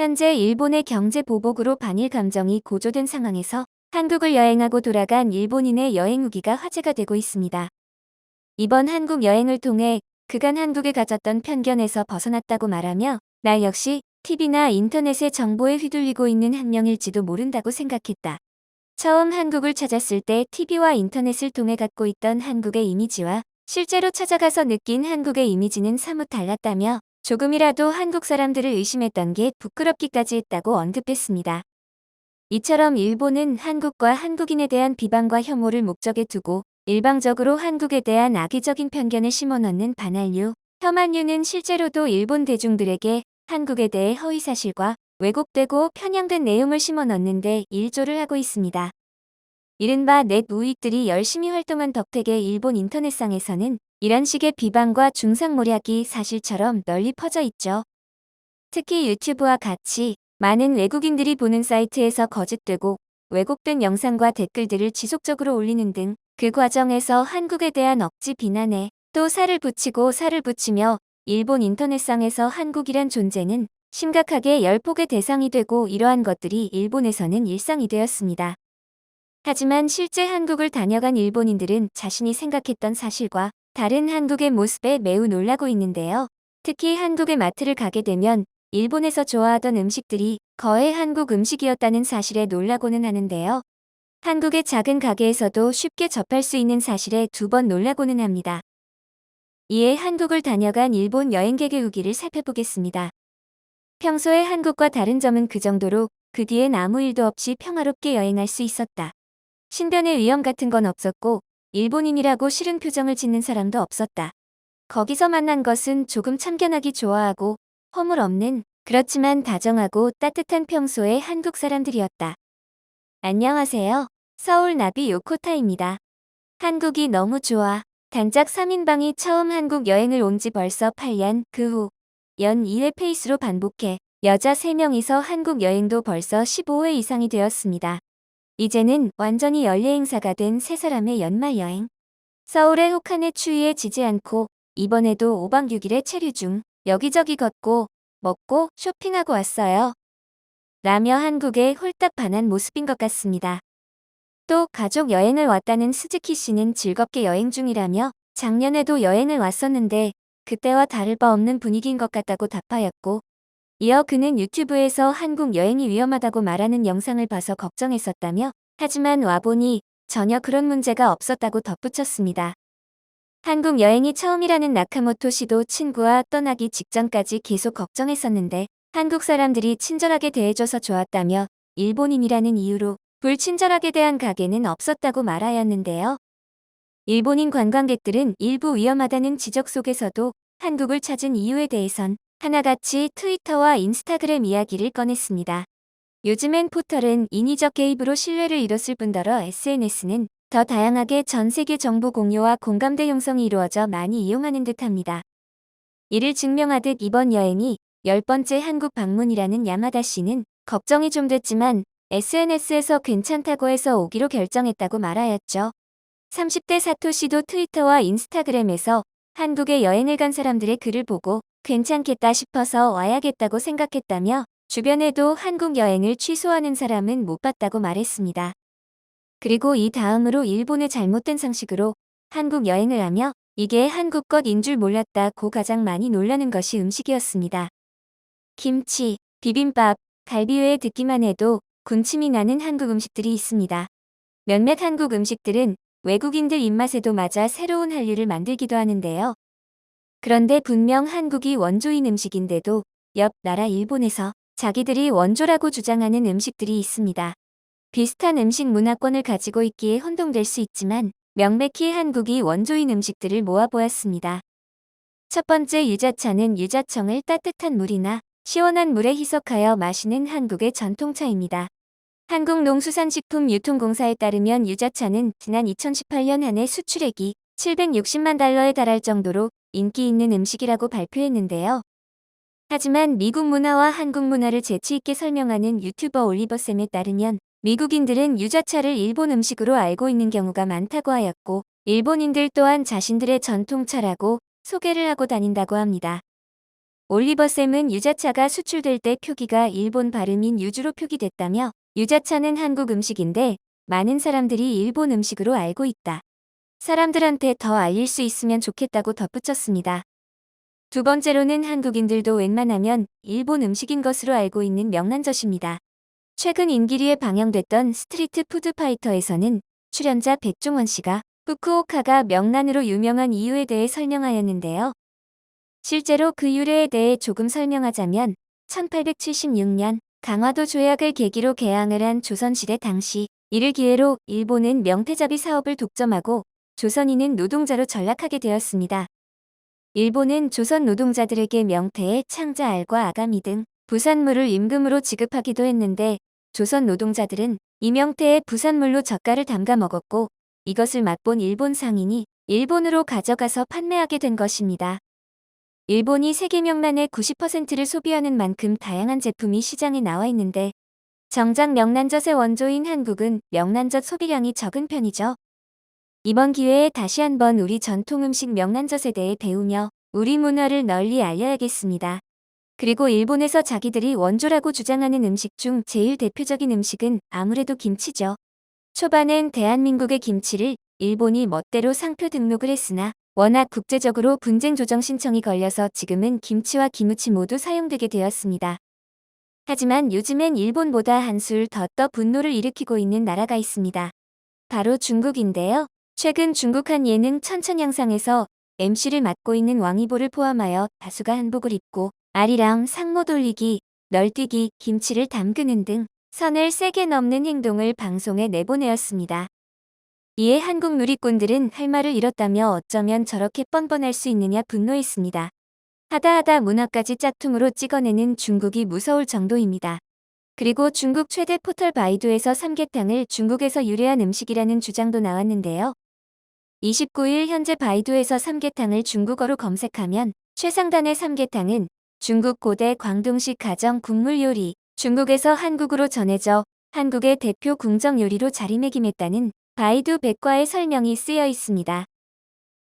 현재 일본의 경제 보복으로 반일 감정이 고조된 상황에서 한국을 여행하고 돌아간 일본인의 여행 후기가 화제가 되고 있습니다. 이번 한국 여행을 통해 그간 한국에 가졌던 편견에서 벗어났다고 말하며 나 역시 TV나 인터넷의 정보에 휘둘리고 있는 한 명일지도 모른다고 생각했다. 처음 한국을 찾았을 때 TV와 인터넷을 통해 갖고 있던 한국의 이미지와 실제로 찾아가서 느낀 한국의 이미지는 사뭇 달랐다며 조금이라도 한국 사람들을 의심했던 게 부끄럽기까지 했다고 언급했습니다. 이처럼 일본은 한국과 한국인에 대한 비방과 혐오를 목적에 두고 일방적으로 한국에 대한 악의적인 편견을 심어넣는 반한류, 혐한류는 실제로도 일본 대중들에게 한국에 대해 허위사실과 왜곡되고 편향된 내용을 심어넣는데 일조를 하고 있습니다. 이른바 넷 우익들이 열심히 활동한 덕택에 일본 인터넷상에서는 이런 식의 비방과 중상모략이 사실처럼 널리 퍼져 있죠. 특히 유튜브와 같이 많은 외국인들이 보는 사이트에서 거짓되고 왜곡된 영상과 댓글들을 지속적으로 올리는 등 그 과정에서 한국에 대한 억지 비난에 또 살을 붙이고 살을 붙이며 일본 인터넷상에서 한국이란 존재는 심각하게 열폭의 대상이 되고 이러한 것들이 일본에서는 일상이 되었습니다. 하지만 실제 한국을 다녀간 일본인들은 자신이 생각했던 사실과 다른 한국의 모습에 매우 놀라고 있는데요. 특히 한국의 마트를 가게 되면 일본에서 좋아하던 음식들이 거의 한국 음식이었다는 사실에 놀라고는 하는데요. 한국의 작은 가게에서도 쉽게 접할 수 있는 사실에 두 번 놀라고는 합니다. 이에 한국을 다녀간 일본 여행객의 후기를 살펴보겠습니다. 평소에 한국과 다른 점은 그 정도로 그 뒤엔 아무 일도 없이 평화롭게 여행할 수 있었다. 신변의 위험 같은 건 없었고 일본인이라고 싫은 표정을 짓는 사람도 없었다. 거기서 만난 것은 조금 참견하기 좋아하고 허물 없는 그렇지만 다정하고 따뜻한 평소의 한국 사람들이었다. 안녕하세요. 서울 나비 요코타입니다. 한국이 너무 좋아. 단짝 3인방이 처음 한국 여행을 온 지 벌써 8년 그 후 연 2회 페이스로 반복해 여자 3명이서 한국 여행도 벌써 15회 이상이 되었습니다. 이제는 완전히 연례 행사가 된 세 사람의 연말 여행. 서울의 혹한의 추위에 지지 않고 이번에도 5박 6일의 체류 중 여기저기 걷고 먹고 쇼핑하고 왔어요. 라며 한국에 홀딱 반한 모습인 것 같습니다. 또 가족 여행을 왔다는 스즈키 씨는 즐겁게 여행 중이라며 작년에도 여행을 왔었는데 그때와 다를 바 없는 분위기인 것 같다고 답하였고 이어 그는 유튜브에서 한국 여행이 위험하다고 말하는 영상을 봐서 걱정했었다며 하지만 와보니 전혀 그런 문제가 없었다고 덧붙였습니다. 한국 여행이 처음이라는 나카모토 씨도 친구와 떠나기 직전까지 계속 걱정했었는데 한국 사람들이 친절하게 대해줘서 좋았다며 일본인이라는 이유로 불친절하게 대한 가게는 없었다고 말하였는데요. 일본인 관광객들은 일부 위험하다는 지적 속에서도 한국을 찾은 이유에 대해선 하나같이 트위터와 인스타그램 이야기를 꺼냈습니다. 요즘엔 포털은 인위적 개입으로 신뢰를 잃었을 뿐더러 SNS는 더 다양하게 전 세계 정보 공유와 공감대 형성이 이루어져 많이 이용하는 듯합니다. 이를 증명하듯 이번 여행이 열 번째 한국 방문이라는 야마다 씨는 걱정이 좀 됐지만 SNS에서 괜찮다고 해서 오기로 결정했다고 말하였죠. 30대 사토 씨도 트위터와 인스타그램에서 한국에 여행을 간 사람들의 글을 보고 괜찮겠다 싶어서 와야겠다고 생각했다며 주변에도 한국 여행을 취소하는 사람은 못 봤다고 말했습니다. 그리고 이 다음으로 일본의 잘못된 상식으로 한국 여행을 하며 이게 한국 것인 줄 몰랐다고 가장 많이 놀라는 것이 음식이었습니다. 김치, 비빔밥, 갈비 외에 듣기만 해도 군침이 나는 한국 음식들이 있습니다. 몇몇 한국 음식들은 외국인들 입맛에도 맞아 새로운 한류를 만들기도 하는데요. 그런데 분명 한국이 원조인 음식인데도 옆 나라 일본에서 자기들이 원조라고 주장하는 음식들이 있습니다. 비슷한 음식 문화권을 가지고 있기에 혼동될 수 있지만 명백히 한국이 원조인 음식들을 모아보았습니다. 첫 번째 유자차는 유자청을 따뜻한 물이나 시원한 물에 희석하여 마시는 한국의 전통차입니다. 한국농수산식품유통공사에 따르면 유자차는 지난 2018년 한해 수출액이 760만 달러에 달할 정도로 인기 있는 음식이라고 발표했는데요. 하지만 미국 문화와 한국 문화를 재치있게 설명하는 유튜버 올리버쌤에 따르면 미국인들은 유자차를 일본 음식으로 알고 있는 경우가 많다고 하였고 일본인들 또한 자신들의 전통차라고 소개를 하고 다닌다고 합니다. 올리버쌤은 유자차가 수출될 때 표기가 일본 발음인 유주로 표기됐다며 유자차는 한국 음식인데 많은 사람들이 일본 음식으로 알고 있다. 사람들한테 더 알릴 수 있으면 좋겠다고 덧붙였습니다. 두 번째로는 한국인들도 웬만하면 일본 음식인 것으로 알고 있는 명란젓입니다. 최근 인기리에 방영됐던 스트리트 푸드 파이터에서는 출연자 백종원 씨가 후쿠오카가 명란으로 유명한 이유에 대해 설명하였는데요. 실제로 그 유래에 대해 조금 설명하자면 1876년 강화도 조약을 계기로 개항을 한 조선시대 당시 이를 기회로 일본은 명태잡이 사업을 독점하고 조선인은 노동자로 전락하게 되었습니다. 일본은 조선 노동자들에게 명태의 창자 알과 아가미 등 부산물을 임금으로 지급하기도 했는데 조선 노동자들은 이 명태의 부산물로 젓갈을 담가 먹었고 이것을 맛본 일본 상인이 일본으로 가져가서 판매하게 된 것입니다. 일본이 세계 명란의 90%를 소비하는 만큼 다양한 제품이 시장에 나와 있는데 정작 명란젓의 원조인 한국은 명란젓 소비량이 적은 편이죠. 이번 기회에 다시 한번 우리 전통 음식 명란젓에 대해 배우며 우리 문화를 널리 알려야겠습니다. 그리고 일본에서 자기들이 원조라고 주장하는 음식 중 제일 대표적인 음식은 아무래도 김치죠. 초반엔 대한민국의 김치를 일본이 멋대로 상표 등록을 했으나 워낙 국제적으로 분쟁 조정 신청이 걸려서 지금은 김치와 기무치 모두 사용되게 되었습니다. 하지만 요즘엔 일본보다 한술 더 떠 분노를 일으키고 있는 나라가 있습니다. 바로 중국인데요. 최근 중국 한 예능 천천양상에서 MC를 맡고 있는 왕이보를 포함하여 다수가 한복을 입고 아리랑, 상모 돌리기, 널뛰기, 김치를 담그는 등 선을 세게 넘는 행동을 방송에 내보내었습니다. 이에 한국 누리꾼들은 할 말을 잃었다며 어쩌면 저렇게 뻔뻔할 수 있느냐 분노했습니다. 하다하다 문화까지 짝퉁으로 찍어내는 중국이 무서울 정도입니다. 그리고 중국 최대 포털 바이두에서 삼계탕을 중국에서 유래한 음식이라는 주장도 나왔는데요. 29일 현재 바이두에서 삼계탕을 중국어로 검색하면 최상단의 삼계탕은 중국 고대 광둥식 가정 국물 요리, 중국에서 한국으로 전해져 한국의 대표 궁정 요리로 자리매김했다는 바이두 백과의 설명이 쓰여 있습니다.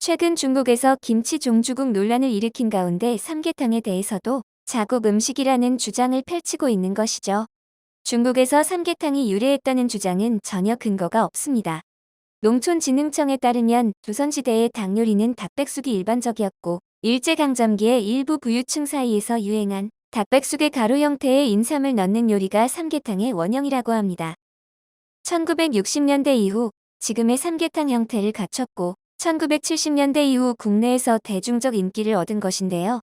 최근 중국에서 김치 종주국 논란을 일으킨 가운데 삼계탕에 대해서도 자국 음식이라는 주장을 펼치고 있는 것이죠. 중국에서 삼계탕이 유래했다는 주장은 전혀 근거가 없습니다. 농촌진흥청에 따르면 조선시대의 닭요리는 닭백숙이 일반적이었고 일제강점기에 일부 부유층 사이에서 유행한 닭백숙의 가루 형태의 인삼을 넣는 요리가 삼계탕의 원형이라고 합니다. 1960년대 이후 지금의 삼계탕 형태를 갖췄고 1970년대 이후 국내에서 대중적 인기를 얻은 것인데요.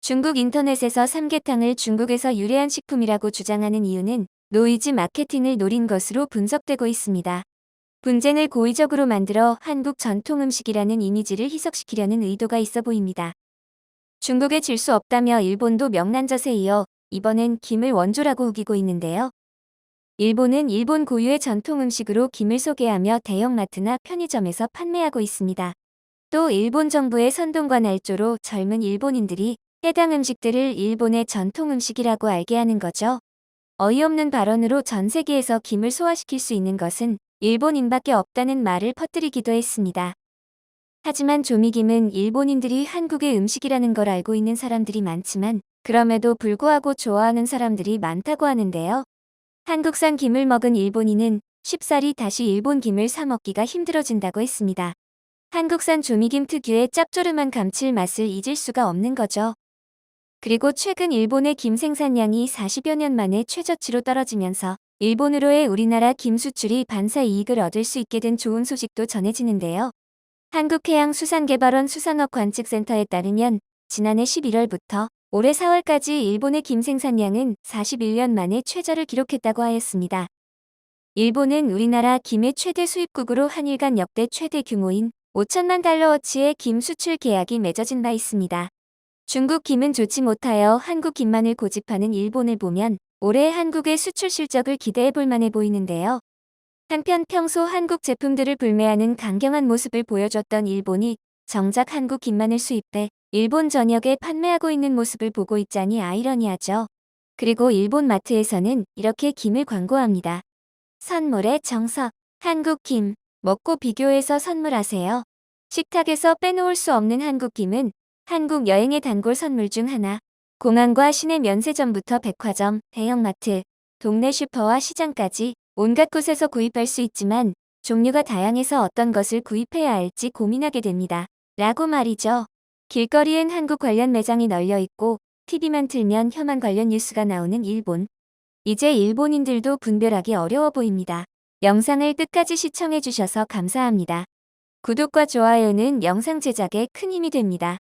중국 인터넷에서 삼계탕을 중국에서 유래한 식품이라고 주장하는 이유는 노이즈 마케팅을 노린 것으로 분석되고 있습니다. 분쟁을 고의적으로 만들어 한국 전통 음식이라는 이미지를 희석시키려는 의도가 있어 보입니다. 중국에 질 수 없다며 일본도 명란젓에 이어 이번엔 김을 원조라고 우기고 있는데요. 일본은 일본 고유의 전통 음식으로 김을 소개하며 대형마트나 편의점에서 판매하고 있습니다. 또 일본 정부의 선동과 날조로 젊은 일본인들이 해당 음식들을 일본의 전통 음식이라고 알게 하는 거죠. 어이없는 발언으로 전 세계에서 김을 소화시킬 수 있는 것은 일본인밖에 없다는 말을 퍼뜨리기도 했습니다. 하지만 조미김은 일본인들이 한국의 음식이라는 걸 알고 있는 사람들이 많지만 그럼에도 불구하고 좋아하는 사람들이 많다고 하는데요. 한국산 김을 먹은 일본인은 쉽사리 다시 일본 김을 사 먹기가 힘들어진다고 했습니다. 한국산 조미김 특유의 짭조름한 감칠맛을 잊을 수가 없는 거죠. 그리고 최근 일본의 김 생산량이 40여 년 만에 최저치로 떨어지면서 일본으로의 우리나라 김 수출이 반사 이익을 얻을 수 있게 된 좋은 소식도 전해지는데요. 한국해양수산개발원 수산업 관측센터에 따르면 지난해 11월부터 올해 4월까지 일본의 김 생산량은 41년 만에 최저를 기록했다고 하였습니다. 일본은 우리나라 김의 최대 수입국으로 한일 간 역대 최대 규모인 5천만 달러어치의 김 수출 계약이 맺어진 바 있습니다. 중국 김은 좋지 못하여 한국 김만을 고집하는 일본을 보면 올해 한국의 수출 실적을 기대해 볼 만해 보이는데요. 한편 평소 한국 제품들을 불매하는 강경한 모습을 보여줬던 일본이 정작 한국 김만을 수입해 일본 전역에 판매하고 있는 모습을 보고 있자니 아이러니하죠. 그리고 일본 마트에서는 이렇게 김을 광고합니다. 선물의 정석, 한국 김, 먹고 비교해서 선물하세요. 식탁에서 빼놓을 수 없는 한국 김은 한국 여행의 단골 선물 중 하나. 공항과 시내 면세점부터 백화점, 대형마트, 동네 슈퍼와 시장까지 온갖 곳에서 구입할 수 있지만 종류가 다양해서 어떤 것을 구입해야 할지 고민하게 됩니다. 라고 말이죠. 길거리엔 한국 관련 매장이 널려 있고 TV만 틀면 혐한 관련 뉴스가 나오는 일본. 이제 일본인들도 분별하기 어려워 보입니다. 영상을 끝까지 시청해주셔서 감사합니다. 구독과 좋아요는 영상 제작에 큰 힘이 됩니다.